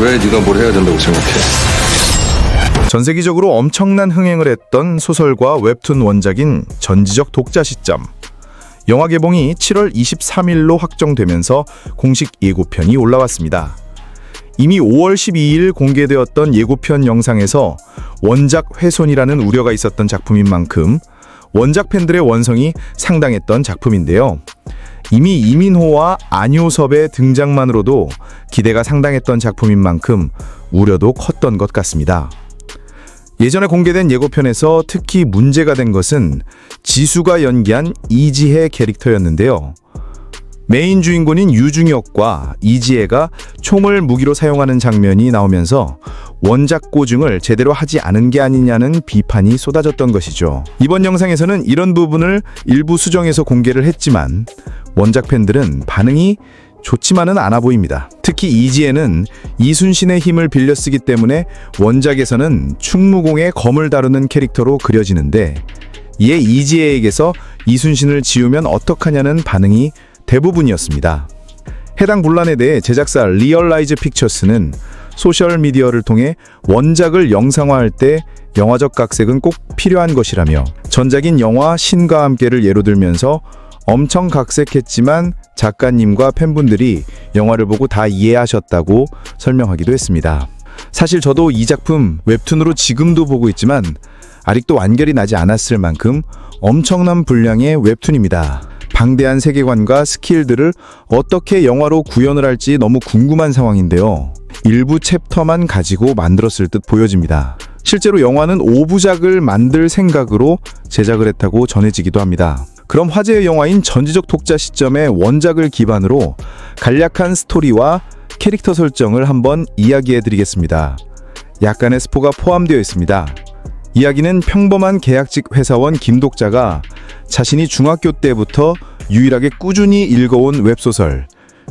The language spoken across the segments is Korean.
왜 네가 뭘 해야 된다고 생각해? 전 세계적으로 엄청난 흥행을 했던 소설과 웹툰 원작인 전지적 독자 시점. 영화 개봉이 7월 23일로 확정되면서 공식 예고편이 올라왔습니다. 이미 5월 12일 공개되었던 예고편 영상에서 원작 훼손이라는 우려가 있었던 작품인 만큼 원작 팬들의 원성이 상당했던 작품인데요. 이미 이민호와 안효섭의 등장만으로도 기대가 상당했던 작품인 만큼 우려도 컸던 것 같습니다. 예전에 공개된 예고편에서 특히 문제가 된 것은 지수가 연기한 이지혜 캐릭터였는데요. 메인 주인공인 유중혁과 이지혜가 총을 무기로 사용하는 장면이 나오면서 원작 고증을 제대로 하지 않은 게 아니냐는 비판이 쏟아졌던 것이죠. 이번 영상에서는 이런 부분을 일부 수정해서 공개를 했지만 원작 팬들은 반응이 좋지만은 않아 보입니다. 특히 이지혜는 이순신의 힘을 빌려 쓰기 때문에 원작에서는 충무공의 검을 다루는 캐릭터로 그려지는데 이에 이지혜에게서 이순신을 지우면 어떡하냐는 반응이 대부분이었습니다. 해당 분란에 대해 제작사 리얼라이즈 픽처스는 소셜 미디어를 통해 원작을 영상화할 때 영화적 각색은 꼭 필요한 것이라며 전작인 영화 신과 함께를 예로 들면서 엄청 각색했지만 작가님과 팬분들이 영화를 보고 다 이해하셨다고 설명하기도 했습니다. 사실 저도 이 작품 웹툰으로 지금도 보고 있지만 아직도 완결이 나지 않았을 만큼 엄청난 분량의 웹툰입니다. 방대한 세계관과 스킬들을 어떻게 영화로 구현을 할지 너무 궁금한 상황인데요. 일부 챕터만 가지고 만들었을 듯 보여집니다. 실제로 영화는 5부작을 만들 생각으로 제작을 했다고 전해지기도 합니다. 그럼 화제의 영화인 전지적 독자 시점의 원작을 기반으로 간략한 스토리와 캐릭터 설정을 한번 이야기해 드리겠습니다. 약간의 스포가 포함되어 있습니다. 이야기는 평범한 계약직 회사원 김 독자가 자신이 중학교 때부터 유일하게 꾸준히 읽어온 웹소설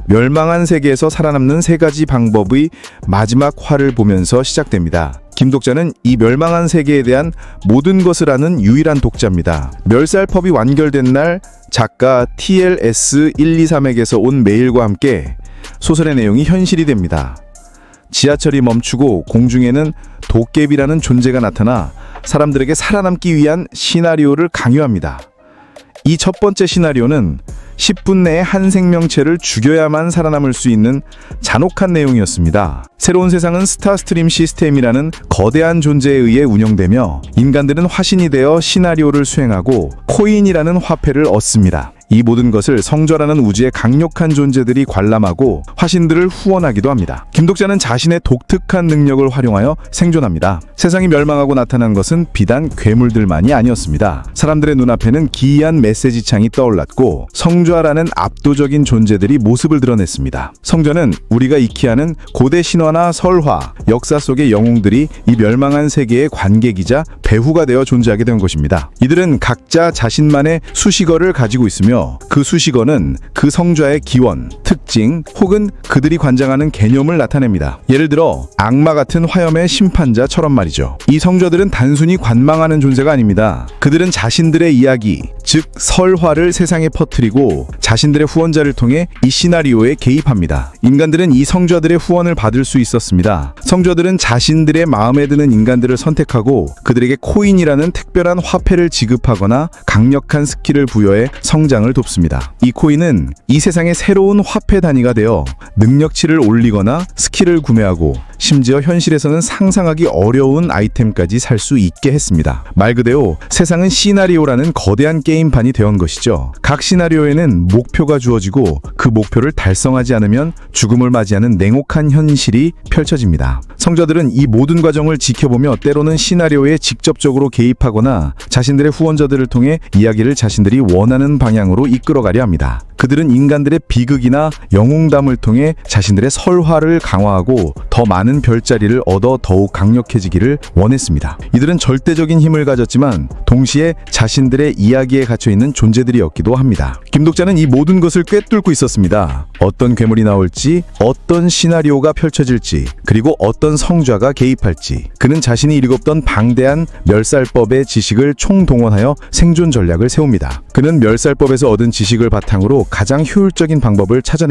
멸망한 세계에서 살아남는 세 가지 방법의 마지막 화를 보면서 시작됩니다. 김 독자는 이 멸망한 세계에 대한 모든 것을 아는 유일한 독자입니다. 멸살법이 완결된 날 작가 TLS123에게서 온 메일과 함께 소설의 내용이 현실이 됩니다. 지하철이 멈추고 공중에는 도깨비라는 존재가 나타나 사람들에게 살아남기 위한 시나리오를 강요합니다. 이 첫 번째 시나리오는 10분 내에 한 생명체를 죽여야만 살아남을 수 있는 잔혹한 내용이었습니다. 새로운 세상은 스타스트림 시스템이라는 거대한 존재에 의해 운영되며 인간들은 화신이 되어 시나리오를 수행하고 코인이라는 화폐를 얻습니다. 이 모든 것을 성좌라는 우주의 강력한 존재들이 관람하고 화신들을 후원하기도 합니다. 김독자는 자신의 독특한 능력을 활용하여 생존합니다. 세상이 멸망하고 나타난 것은 비단 괴물들만이 아니었습니다. 사람들의 눈앞에는 기이한 메시지 창이 떠올랐고 성좌라는 압도적인 존재들이 모습을 드러냈습니다. 성좌는 우리가 익히 아는 고대 신화나 설화, 역사 속의 영웅들이 이 멸망한 세계의 관객이자 배후가 되어 존재하게 된 것입니다. 이들은 각자 자신만의 수식어를 가지고 있으며 그 수식어는 그 성좌의 기원, 특징 혹은 그들이 관장하는 개념을 나타냅니다. 예를 들어 악마 같은 화염의 심판자처럼 말이죠. 이 성좌들은 단순히 관망하는 존재가 아닙니다. 그들은 자신들의 이야기, 즉 설화를 세상에 퍼뜨리고 자신들의 후원자를 통해 이 시나리오에 개입합니다. 인간들은 이 성좌들의 후원을 받을 수 있었습니다. 성좌들은 자신들의 마음에 드는 인간들을 선택하고 그들에게 코인이라는 특별한 화폐를 지급하거나 강력한 스킬을 부여해 성장을 돕습니다. 이 코인은 이 세상의 새로운 화폐 단위가 되어 능력치를 올리거나 스킬을 구매하고 심지어 현실에서는 상상하기 어려운 아이템까지 살 수 있게 했습니다. 말 그대로 세상은 시나리오라는 거대한 게임판이 되온 것이죠. 각 시나리오에는 목표가 주어지고 그 목표를 달성하지 않으면 죽음을 맞이하는 냉혹한 현실이 펼쳐집니다. 성자들은 이 모든 과정을 지켜보며 때로는 시나리오에 직접적으로 개입하거나 자신들의 후원자들을 통해 이야기를 자신들이 원하는 방향으로 이끌어가려 합니다. 그들은 인간들의 비극이나 영웅담을 통해 자신들의 설화를 강화하고 더 많은 별자리를 얻어 더욱 강력해지기를 원했습니다. 이들은 절대적인 힘을 가졌지만 동시에 자신들의 이야기에 갇혀 있는 존재들이었기도 합니다. 김독자는 이 모든 것을 꿰뚫고 있었습니다. 어떤 괴물이 나올지, 어떤 시나리오가 펼쳐질지, 그리고 어떤 성좌가 개입할지. 그는 자신이 읽었던 방대한 멸살법의 지식을 총동원하여 생존 전략을 세웁니다. 그는 멸살법에서 얻은 지식을 바탕으로 가장 효율적인 방법을 찾아냅니다.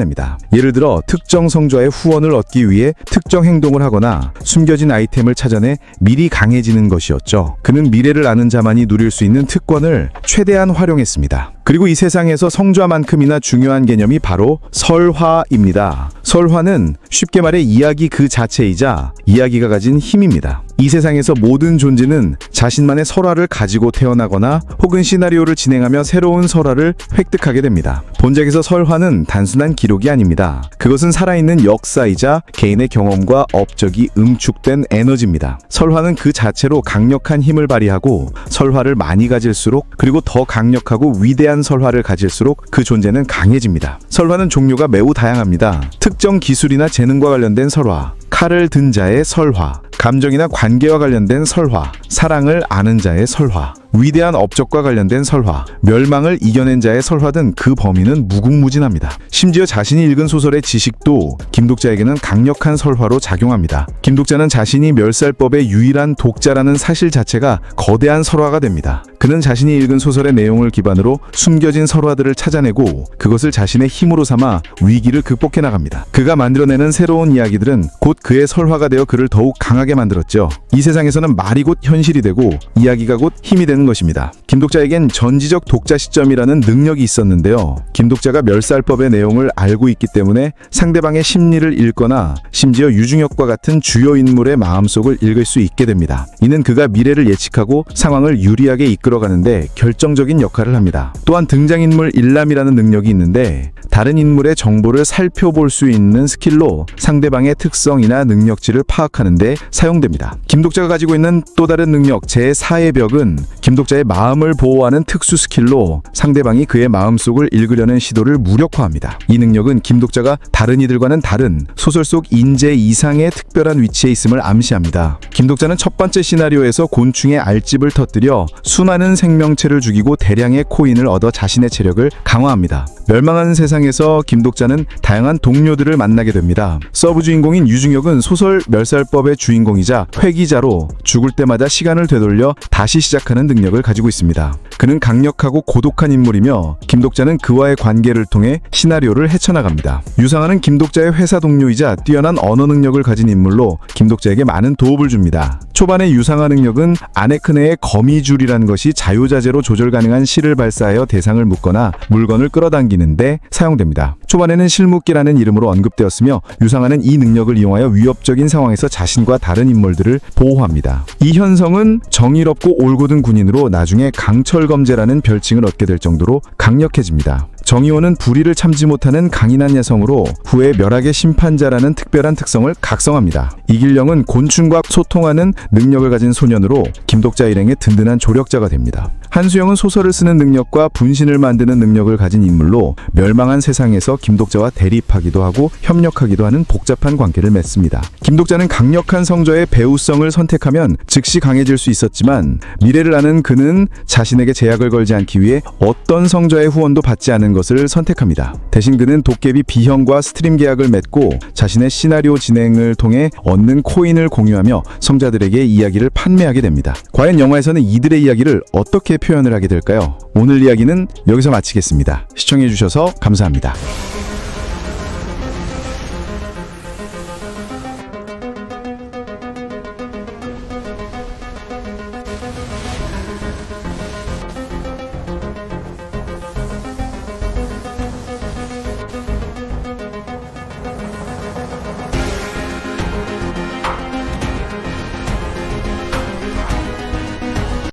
예를 들어 특정 성좌의 후원을 얻기 위해 특정 행동을 하거나 숨겨진 아이템을 찾아내 미리 강해지는 것이었죠. 그는 미래를 아는 자만이 누릴 수 있는 특권을 최대한 활용했습니다. 그리고 이 세상에서 성좌만큼이나 중요한 개념이 바로 설화입니다. 설화는 쉽게 말해 이야기 그 자체이자 이야기가 가진 힘입니다. 이 세상에서 모든 존재는 자신만의 설화를 가지고 태어나거나 혹은 시나리오를 진행하며 새로운 설화를 획득하게 됩니다. 본작에서 설화는 단순한 기록이 아닙니다. 그것은 살아있는 역사이자 개인의 경험과 업적이 응축된 에너지입니다. 설화는 그 자체로 강력한 힘을 발휘하고 설화를 많이 가질수록 그리고 더 강력하고 위대한 설화를 가질수록 그 존재는 강해집니다. 설화는 종류가 매우 다양합니다. 특정 기술이나 재능과 관련된 설화, 칼을 든 자의 설화, 감정이나 관계와 관련된 설화, 사랑을 아는 자의 설화, 위대한 업적과 관련된 설화, 멸망을 이겨낸 자의 설화 등 그 범위는 무궁무진합니다. 심지어 자신이 읽은 소설의 지식도 김독자에게는 강력한 설화로 작용합니다. 김독자는 자신이 멸살법의 유일한 독자라는 사실 자체가 거대한 설화가 됩니다. 그는 자신이 읽은 소설의 내용을 기반으로 숨겨진 설화들을 찾아내고 그것을 자신의 힘으로 삼아 위기를 극복해 나갑니다. 그가 만들어내는 새로운 이야기들은 곧 그의 설화가 되어 그를 더욱 강하게 만들었죠. 이 세상에서는 말이 곧 현실이 되고 이야기가 곧 힘이 되는 것입니다. 김독자에겐 전지적 독자 시점이라는 능력이 있었는데요. 김독자가 멸살법의 내용을 알고 있기 때문에 상대방의 심리를 읽거나 심지어 유중혁과 같은 주요 인물의 마음속을 읽을 수 있게 됩니다. 이는 그가 미래를 예측하고 상황을 유리하게 이끌어가는데 결정적인 역할을 합니다. 또한 등장인물 일람이라는 능력이 있는데 다른 인물의 정보를 살펴볼 수 있는 스킬로 상대방의 특성이나 능력치를 파악하는데 사용됩니다. 김독자가 가지고 있는 또 다른 능력 제4의 벽은 김독자의 마음을 보호하는 특수 스킬로 상대방이 그의 마음속을 읽으려는 시도를 무력화합니다. 이 능력은 김독자가 다른 이들과는 다른 소설 속 인재 이상의 특별한 위치에 있음을 암시합니다. 김독자는 첫 번째 시나리오에서 곤충의 알집을 터뜨려 수많은 생명체를 죽이고 대량의 코인을 얻어 자신의 체력을 강화합니다. 멸망하는 세상에서 김독자는 다양한 동료들을 만나게 됩니다. 서브 주인공인 유중혁은 소설 멸살법의 주인공이자 회기자로 죽을 때마다 시간을 되돌려 다시 시작하는 능력 을 가지고 있습니다. 그는 강력하고 고독한 인물이며 김독자는 그와의 관계를 통해 시나리오를 헤쳐나갑니다. 유상하는 김독자의 회사 동료이자 뛰어난 언어 능력을 가진 인물로 김독자에게 많은 도움을 줍니다. 초반의 유상화 능력은 아네크네의 거미줄이라는 것이 자유자재로 조절 가능한 실을 발사하여 대상을 묶거나 물건을 끌어당기는데 사용됩니다. 초반에는 실묵기라는 이름으로 언급되었으며 유상화는 이 능력을 이용하여 위협적인 상황에서 자신과 다른 인물들을 보호합니다. 이 현성은 정의롭고 올곧은 군인으로 나중에 강철검제라는 별칭을 얻게 될 정도로 강력해집니다. 정의호는 불의를 참지 못하는 강인한 여성으로 후에 멸악의 심판자라는 특별한 특성을 각성합니다. 이길령은 곤충과 소통하는 능력을 가진 소년으로 김독자 일행의 든든한 조력자가 됩니다. 한수영은 소설을 쓰는 능력과 분신을 만드는 능력을 가진 인물로 멸망한 세상에서 김독자와 대립하기도 하고 협력하기도 하는 복잡한 관계를 맺습니다. 김독자는 강력한 성저의 배우성을 선택하면 즉시 강해질 수 있었지만 미래를 아는 그는 자신에게 제약을 걸지 않기 위해 어떤 성저의 후원도 받지 않은 것을 선택합니다. 대신 그는 도깨비 비형과 스트림 계약을 맺고 자신의 시나리오 진행을 통해 얻는 코인을 공유하며 성자들에게 이야기를 판매하게 됩니다. 과연 영화에서는 이들의 이야기를 어떻게 표현을 하게 될까요? 오늘 이야기는 여기서 마치겠습니다. 시청해주셔서 감사합니다.